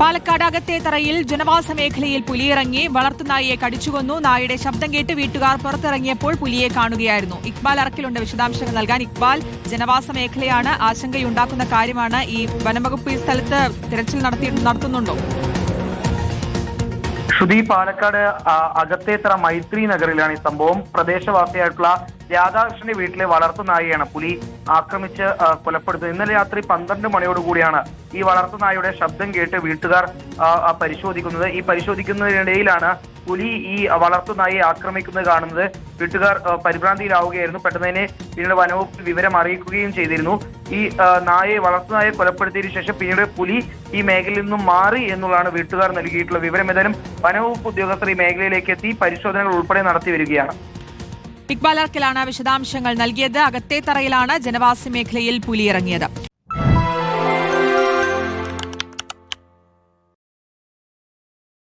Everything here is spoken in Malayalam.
പാലക്കാട് അകത്തേത്തറയിൽ ജനവാസ മേഖലയിൽ പുലിയിറങ്ങി വളർത്തുനായിയെ കടിച്ചുകൊന്നു നായയുടെ ശബ്ദം കേട്ട് വീട്ടുകാർ പുറത്തിറങ്ങിയപ്പോൾ പുലിയെ കാണുകയായിരുന്നു. ഇക്ബാൽ അറക്കിലുണ്ട് വിശദാംശങ്ങൾ നൽകാൻ. ഇക്ബാൽ ജനവാസ മേഖലയാണ് ആശങ്കയുണ്ടാക്കുന്ന കാര്യമാണ്. ഈ വനംവകുപ്പ് ഈ സ്ഥലത്ത് തിരച്ചിൽ നടത്തി നടത്തുന്നുണ്ടോ? ശ്രുതി പാലക്കാട് അകത്തേത്തറ മൈത്രി നഗറിലാണ് ഈ സംഭവം. പ്രദേശവാസിയായിട്ടുള്ള രാധാകൃഷ്ണന്റെ വീട്ടിലെ വളർത്തുനായിയാണ് പുലി ആക്രമിച്ച് കൊലപ്പെടുത്തുന്നത് ഇന്നലെ രാത്രി പന്ത്രണ്ട് മണിയോടുകൂടിയാണ് ഈ വളർത്തുനായയുടെ ശബ്ദം കേട്ട് വീട്ടുകാർ പരിശോധിക്കുന്നത്. ഈ പരിശോധിക്കുന്നതിനിടയിലാണ് പുലി ഈ വളർത്തുനായി ആക്രമിക്കുന്നത് കാണുന്നത്. വീട്ടുകാർ പരിഭ്രാന്തിയിലാവുകയായിരുന്നു. പെട്ടെന്ന് തന്നെ പിന്നീട് വനവകുപ്പിൽ വിവരം അറിയിക്കുകയും ചെയ്തിരുന്നു. ഈ നായയെ വളർത്തുനായെ കൊലപ്പെടുത്തിയതിനു ശേഷം പിന്നീട് പുലി ഈ മേഖലയിൽ നിന്നും മാറി എന്നുള്ളതാണ് വീട്ടുകാർ നൽകിയിട്ടുള്ള വിവരം. ഏതായാലും വനവകുപ്പ് ഉദ്യോഗസ്ഥർ ഈ മേഖലയിലേക്ക് എത്തി പരിശോധനകൾ ഉൾപ്പെടെ നടത്തി വരികയാണ്. ഇക്ബാൽ അർക്കിലാണ് വിശദാംശങ്ങൾ നൽകിയത്. അകത്തേത്തറയിലാണ് ജനവാസ മേഖലയിൽ പുലിയിറങ്ങിയത്